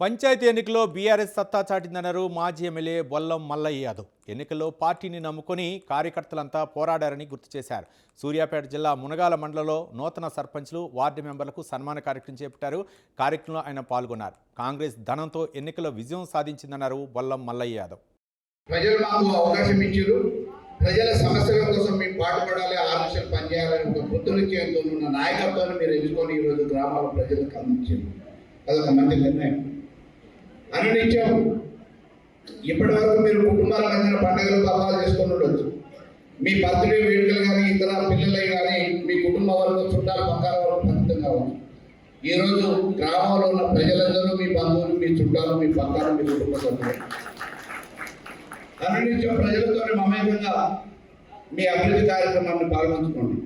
పంచాయతీ ఎన్నికల్లో బీఆర్ఎస్ సత్తా చాటిందన్నారు మాజీ ఎమ్మెల్యే బొల్లం మల్లయ్య యాదవ్. ఎన్నికల్లో పార్టీని నమ్ముకొని కార్యకర్తలంతా పోరాడారని గుర్తు చేశారు. సూర్యాపేట జిల్లా మునగాల మండలంలో నూతన సర్పంచ్లు వార్డు మెంబర్లకు సన్మాన కార్యక్రమం చేపట్టారు. కార్యక్రమంలో ఆయన పాల్గొన్నారు. కాంగ్రెస్ ధనంతో ఎన్నికల్లో విజయం సాధించిందన్నారు బొల్లం మల్లయ్య యాదవ్. ప్రజలు మాకు అవకాశం ఇచ్చారు. ప్రజల సమస్యల కోసం మేము పాటుపడాలి ఆరు లక్షలు పనిచేయాలని ఒక కృతనిశ్చయంతో ఉన్న నాయకత్వాన్ని మీరు ఎంచుకొని ఈరోజు గ్రామాల ప్రజలకు అందించారు. అదొక మంచి నిర్ణయం. అనునిత్యం ఇప్పటి వరకు మీరు కుటుంబాల మధ్యన పండుగలు పర్వాలు చేసుకుని ఉండొచ్చు. మీ బర్త్డే వేడుకలు కానీ ఇతర పిల్లలై కానీ మీ కుటుంబ వర్గం చుట్టాలు పక్కల వరకు పరిమితం కావచ్చు ఈరోజు గ్రామంలో ఉన్న ప్రజలందరూ మీ బంధువులు మీ చుట్టాలు మీ పక్కన మీ కుటుంబ సభ్యులు అనునిత్యం ప్రజలతో మమేకంగా మీ అభివృద్ధి కార్యక్రమాన్ని పాల్గొంచుకోండి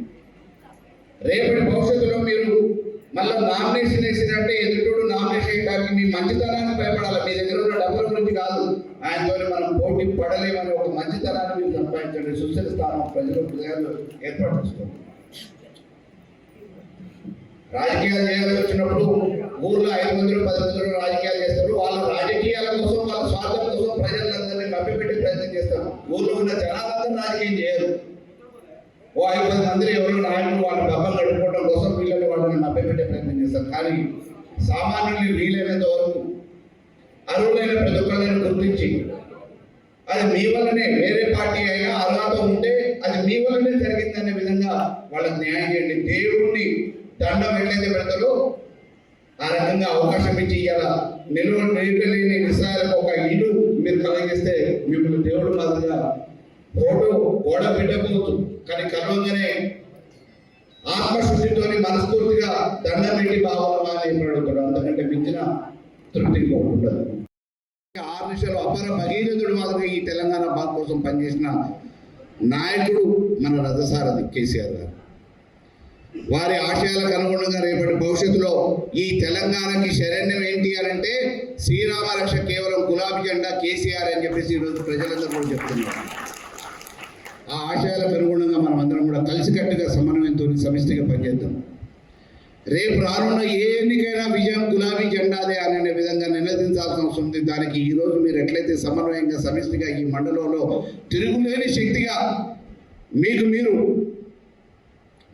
రేపటి భవిష్యత్తులో మీరు మళ్ళీ నామినేషన్ వేసినట్టే ఎదుటోడు నామినేషన్ వేయడానికి మీ మంచితనాన్ని భయపడాలి. మీ దగ్గర ఉన్న డబ్బుల గురించి కాదు. ఆయనతో మనం పోటీ పడలేమని ఒక మంచితనాన్ని మీరు సంపాదించండి. సుస్థిర స్థానం ప్రజలు ప్రజలు ఏర్పాటు చేసుకోండి. రాజకీయాలు చేయాల్సి వచ్చినప్పుడు ఊర్లో ఐదు మందిలో పది మందిలో రాజకీయాలు చేస్తారు. వాళ్ళ రాజకీయాల కోసం వాళ్ళ స్వార్థం కోసం ప్రజలందరినీ మభ్యపెట్టే ప్రయత్నం చేస్తారు. ఊర్లో ఉన్న జనాలందరూ రాజకీయం చేయరు. ఓ ఐదు పది మంది ఎవరో నాయకులు వాళ్ళ డబ్బలు గడుపుకోవడం కోసం వీళ్ళని వాళ్ళని మభ్యపెట్టే ప్రయత్నం చేస్తారు. కానీ సామాన్యుల్ని వీలైనంత వరకు అర్హులైన ప్రతి ఒక్కరిని గుర్తించి అది మీ వల్లనే వేరే పార్టీ అయినా అర్హత ఉంటే అది మీ వల్లనే జరిగిందనే విధంగా వాళ్ళకి న్యాయం చేయండి. దేవుడిని దండం ఎట్లయితే పెడతారో ఆ రకంగా అవకాశం ఇచ్చి ఇవాళ నిలువ నిలువలేని నిస్సాయాలకు ఒక ఇల్లు మీరు కలిగిస్తే మిమ్మల్ని దేవుడు మాదిరిగా ఫోటో గోడ పెట్టకపోవచ్చు కానీ కలవంగానే ఆత్మశుద్ధితో మనస్ఫూర్తిగా దండం పెట్టి బావాలమ్మా అని చెప్పాడు అంతకంటే మించిన తృప్తి ఉండదు. ఆరు నిమిషాలు అపర భగీరథుడు మాదిరిగా ఈ తెలంగాణ బాధ కోసం పనిచేసిన నాయకుడు మన రథసారథి కేసీఆర్ గారు. వారి ఆశయాలకు అనుగుణంగా రేపటి భవిష్యత్తులో ఈ తెలంగాణకి శరణ్యం ఏంటి అని అంటే శ్రీరామ రక్ష కేవలం గులాబీ జెండా కేసీఆర్ అని చెప్పేసి ఈరోజు ప్రజలందరూ కూడా చెప్తున్నారు. ఆ ఆశయాలకు అనుగుణంగా మనం అందరం కూడా కలిసికట్టుగా సమన్వయంతో సమిష్టిగా పనిచేద్దాం. రేపు రానున్న ఏ ఎన్నికైనా విజయం గులాబీ జెండాదే అనే విధంగా నిలదించాల్సిన అవసరం ఉంది. దానికి ఈరోజు మీరు ఎట్లయితే సమన్వయంగా సమిష్టిగా ఈ మండలంలో తిరుగులేని శక్తిగా మీకు మీరు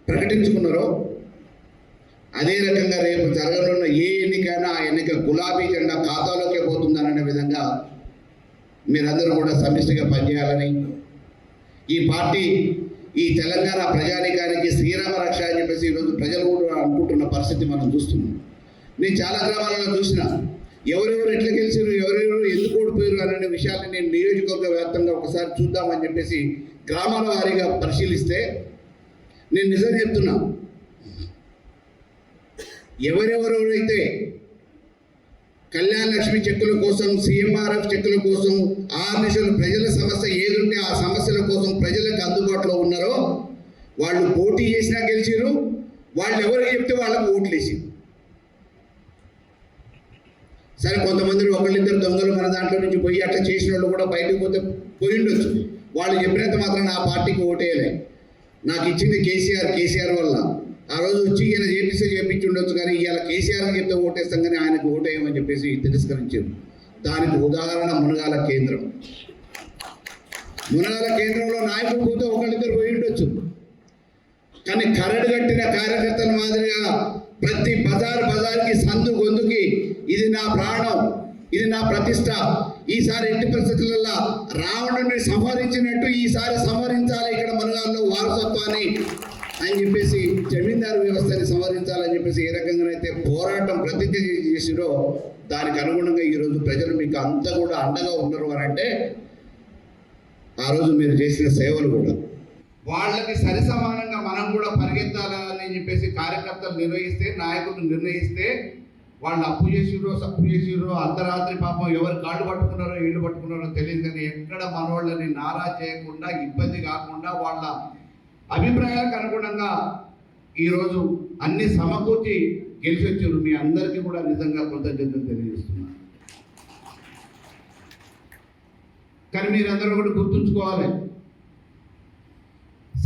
ప్రకటించుకున్నారో అదే రకంగా రేపు జరగనున్న ఏ ఎన్నికైనా ఆ ఎన్నిక గులాబీ జెండా ఖాతాలోకే పోతుందనే విధంగా మీరందరూ కూడా సమిష్టిగా పనిచేయాలని ఈ పార్టీ ఈ తెలంగాణ ప్రజానీకానికి శ్రీరామ రక్ష అని చెప్పేసి ఈరోజు ప్రజలు కూడా అనుకుంటున్న పరిస్థితి మనం చూస్తున్నాం. నేను చాలా గ్రామాలలో చూసిన ఎవరెవరు ఎట్లా గెలిచారు ఎవరెవరు ఎందుకు ఓడిపోయారు అనే విషయాన్ని నేను నియోజకవర్గ వ్యాప్తంగా ఒకసారి చూద్దామని చెప్పేసి గ్రామాల వారీగా పరిశీలిస్తే నేను నిజం చెప్తున్నా. ఎవరెవరైతే కళ్యాణ లక్ష్మి చెక్కుల కోసం సిఎంఆర్ఎఫ్ చెక్కుల కోసం ఆ నిమిషాలు ప్రజల సమస్య ఏదుంటే ఆ సమస్యల కోసం ప్రజలకు అందుబాటులో ఉన్నారో వాళ్ళు పోటీ చేసినా గెలిచారు వాళ్ళు ఎవరికి చెప్తే వాళ్ళకు ఓట్లు సరే కొంతమంది ఒకళ్ళిద్దరు దొంగలు మన దాంట్లో నుంచి పోయి అట్లా చేసిన వాళ్ళు కూడా బయటకు పోతే పోయి ఉండొచ్చు వాళ్ళు చెప్పినంత మాత్రం నా పార్టీకి ఓటేయలే. నాకు ఇచ్చింది కేసీఆర్ కేసీఆర్ వల్ల. ఆ రోజు వచ్చి ఈయన చేపిస్తే చేపించి ఉండొచ్చు కానీ ఇవాళ కేసీఆర్ చెప్తే ఓటేస్తాం కానీ ఆయనకు ఓటేయమని చెప్పేసి తిరస్కరించారు. దానికి ఉదాహరణ మునగాల కేంద్రం. మునగాల కేంద్రంలో నాయకుడు పోతే ఒకళ్ళిద్దరు పోయి ఉండొచ్చు. కానీ కరడు కట్టిన కార్యకర్తల మాదిరిగా ప్రతి బజార్ బజార్కి సందు గొంతుకి ఇది నా ప్రాణం ఇది నా ప్రతిష్ట. ఈసారి ఎట్టి పరిస్థితులలో రావణుని సంహరించినట్టు ఈసారి సంహరించాలి ఇక్కడ మనగాల్లో వారసత్వాన్ని అని చెప్పేసి అధికార వ్యవస్థని సంహరించాలని చెప్పేసి ఏ రకంగానైతే పోరాటం ప్రతిజ్ఞ చేసిరో దానికి అనుగుణంగా ఈరోజు ప్రజలు మీకు అంతా కూడా అండగా ఉన్నారు అని అంటే ఆ రోజు మీరు చేసిన సేవలు కూడా. వాళ్ళకి సరి సమానంగా మనం కూడా పరిగెత్తాలని చెప్పేసి కార్యకర్తలు నిర్వహిస్తే నాయకులు నిర్ణయిస్తే వాళ్ళు అప్పు చేసిరో సప్పు చేసిరో అర్ధరాత్రి పాపం ఎవరు కాళ్ళు పట్టుకున్నారో ఇల్లు పట్టుకున్నారో తెలియదు కానీ ఎక్కడ మనవాళ్ళని నారా చేయకుండా ఇబ్బంది కాకుండా వాళ్ళ అభిప్రాయాలకు అనుగుణంగా ఈరోజు అన్ని సమకూర్చి గెలిచి వచ్చారు మీ అందరికీ కూడా నిజంగా కృతజ్ఞతలు తెలియజేస్తున్నా కానీ మీరందరూ కూడా గుర్తుంచుకోవాలి.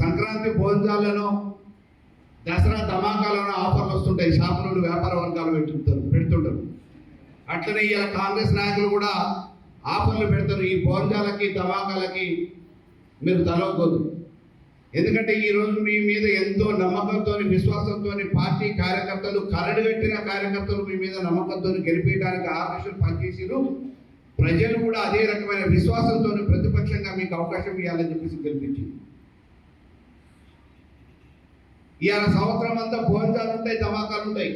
సంక్రాంతి భోజనాలను దసరా ధమాకాలను ఆఫర్లు వస్తుంటాయి. షాపులలో వ్యాపార వర్గాలు పెట్టుకుంటారు పెడుతుంటారు. అట్లనే ఇలా కాంగ్రెస్ నాయకులు కూడా ఆఫర్లు పెడతారు. ఈ భోజనాలకి ధమాకాలకి మీరు తలవద్దు ఎందుకంటే ఈ రోజు మీ మీద ఎంతో నమ్మకంతో విశ్వాసంతో పార్టీ కార్యకర్తలు కరడుగట్టిన కార్యకర్తలు మీ మీద నమ్మకంతో గెలిపించడానికి ఆకర్షణ పనిచేసారు ప్రజలు కూడా అదే రకమైన విశ్వాసంతో ప్రతిపక్షంగా మీకు అవకాశం ఇవ్వాలని చెప్పేసి గెలిపించింది. ఇవాళ సంవత్సరం అంతా భోజనాలు ఉంటాయి ధమాకాలు ఉంటాయి.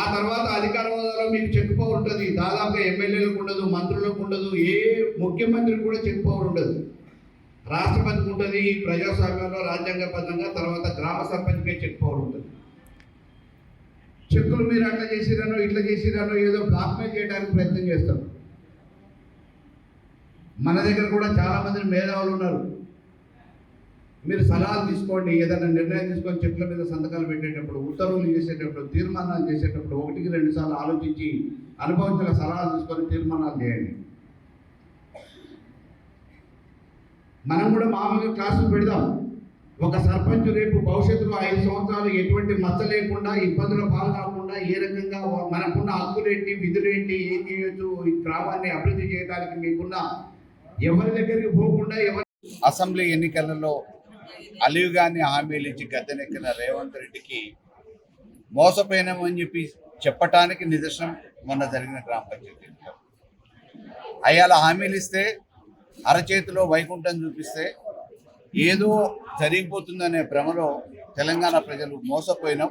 ఆ తర్వాత అధికార హోదాలో మీకు చెక్ పవర్ ఉంటుంది. దాదాపుగా ఎమ్మెల్యేలకు ఉండదు మంత్రులకు ఉండదు ఏ ముఖ్యమంత్రికి కూడా చెక్ పవర్ ఉండదు. రాష్ట్రపతికి ఉంటుంది ప్రజాస్వామ్యంలో రాజ్యాంగబద్ధంగా తర్వాత గ్రామ సర్పంచ్కే చెక్ పవర్ ఉంటుంది. చెక్కులు మీరు అట్లా చేసిరానో ఇట్లా చేసిరానో ఏదో బ్లాక్మెయిల్ చేయడానికి ప్రయత్నం చేస్తారు మన దగ్గర కూడా చాలా మంది మేధావులు ఉన్నారు. మీరు సలహాలు తీసుకోండి ఏదైనా నిర్ణయం తీసుకొని చెట్ల మీద సంతకాలు పెట్టేటప్పుడు ఉత్తర్వులు చేసేటప్పుడు తీర్మానాలు చేసేటప్పుడు ఒకటికి రెండు సార్లు ఆలోచించి అనుభవించిన సలహాలు తీసుకొని తీర్మానాలు చేయండి. మనం కూడా మామూలుగా క్లాసులు పెడదాం. ఒక సర్పంచ్ రేపు భవిష్యత్తులో ఐదు సంవత్సరాలు ఎటువంటి మచ్చ లేకుండా ఇబ్బందుల పాల్గొనకుండా కాకుండా ఏ రకంగా మనకున్న హక్కులేంటి విధులేంటి ఏం చేయొచ్చు ఈ గ్రామాన్ని అభివృద్ధి చేయడానికి మీకున్న ఎవరి దగ్గరికి పోకుండా ఎవరి అసెంబ్లీ ఎన్నికలలో అలివిగాని హామీలు ఇచ్చి గద్దెనెక్కిన రేవంత్ రెడ్డికి మోసపోయినామని చెప్పి చెప్పటానికి నిదర్శనం మొన్న జరిగిన గ్రామ పంచాయతీ అయ్యాల హామీలు ఇస్తే అరచేతిలో వైకుంఠం చూపిస్తే ఏదో జరిగిపోతుందనే భ్రమలో తెలంగాణ ప్రజలు మోసపోయినాం.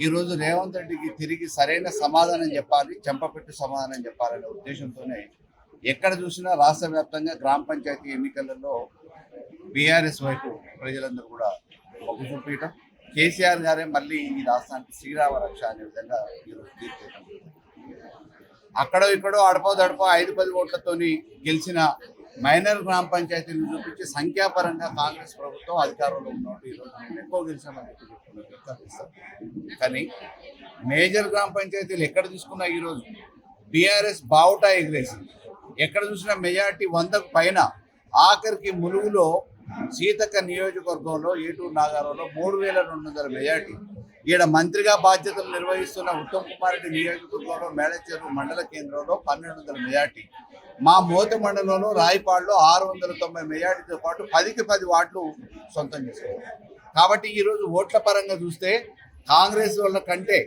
ఈరోజు రేవంత్ రెడ్డికి తిరిగి సరైన సమాధానం చెప్పాలి చెంపపెట్టు సమాధానం చెప్పాలనే ఉద్దేశంతోనే ఎక్కడ చూసినా రాష్ట్ర వ్యాప్తంగా గ్రామ పంచాయతీ ఎన్నికలలో బీఆర్ఎస్ వైపు ప్రజలందరూ కూడా మొగ్గు చూపించడం కేసీఆర్ గారే మళ్ళీ ఈ రాష్ట్రానికి శ్రీరామ రక్ష అనే విధంగా ఈరోజు తీర్చేయడం అక్కడో ఇక్కడో అడపో దడపో ఐదు పది ఓట్లతోని గెలిచిన మైనర్ గ్రామ పంచాయతీని చూపించి సంఖ్యాపరంగా కాంగ్రెస్ ప్రభుత్వం అధికారంలో ఉన్నప్పుడు ఈరోజు మేము ఎక్కువ గెలిచామని చెప్పి కానీ మేజర్ గ్రామ పంచాయతీలు ఎక్కడ తీసుకున్నా ఈరోజు బీఆర్ఎస్ బావుటా ఎగిరేసింది. ఎక్కడ చూసినా మెజార్టీ వందకు పైన ఆఖరికి ములుగులో సీతక్క నియోజకవర్గంలో ఏటూరు నాగారంలో మూడు వేల రెండు వందల మెజార్టీ. ఈడ మంత్రిగా బాధ్యతలు నిర్వహిస్తున్న ఉత్తమ్ కుమార్ రెడ్డి నియోజకవర్గంలో మేడచెరు మండల కేంద్రంలో పన్నెండు వందల మెజార్టీ. మా మోత మండలంలో రాయపాడులో ఆరు వందల తొంభై మెజార్టీతో పాటు పదికి పది వాట్లు సొంతం చేసుకున్నారు కాబట్టి ఈరోజు ఓట్ల పరంగా చూస్తే కాంగ్రెస్ వాళ్ళ కంటే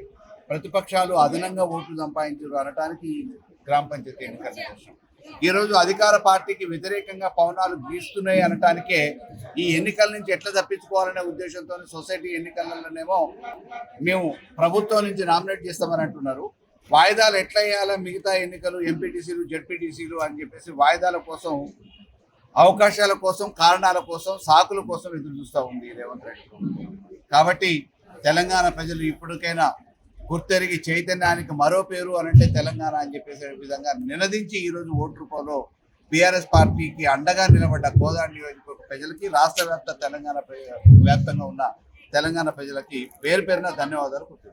ప్రతిపక్షాలు అదనంగా ఓట్లు సంపాదించారు అనడానికి ఈ గ్రామ పంచాయతీ ఎన్నికల నిదర్శనం. ఈ రోజు అధికార పార్టీకి వ్యతిరేకంగా పవనాలు గీస్తున్నాయి అనటానికే ఈ ఎన్నికల నుంచి ఎట్లా తప్పించుకోవాలనే ఉద్దేశంతో సొసైటీ ఎన్నికలలోనేమో మేము ప్రభుత్వం నుంచి నామినేట్ చేస్తామని అంటున్నారు వాయిదాలు ఎట్లా వేయాలా మిగతా ఎన్నికలు ఎంపీటీసీలు జడ్పీటీసీలు అని చెప్పేసి వాయిదాల కోసం అవకాశాల కోసం కారణాల కోసం సాకుల కోసం ఎదురు చూస్తూ ఉంది రేవంత్ రెడ్డి. కాబట్టి తెలంగాణ ప్రజలు ఇప్పటికైనా గుర్తెరిగి చైతన్యానికి మరో పేరు అనంటే తెలంగాణ అని చెప్పేసే విధంగా నినదించి ఈరోజు ఓటు రూపంలో బీఆర్ఎస్ పార్టీకి అండగా నిలబడ్డ కోదాడ నియోజకవర్గ ప్రజలకి రాష్ట్ర వ్యాప్త తెలంగాణ ప్ర- వ్యాప్తంగా ఉన్న తెలంగాణ ప్రజలకి పేరు పేరున ధన్యవాదాలు.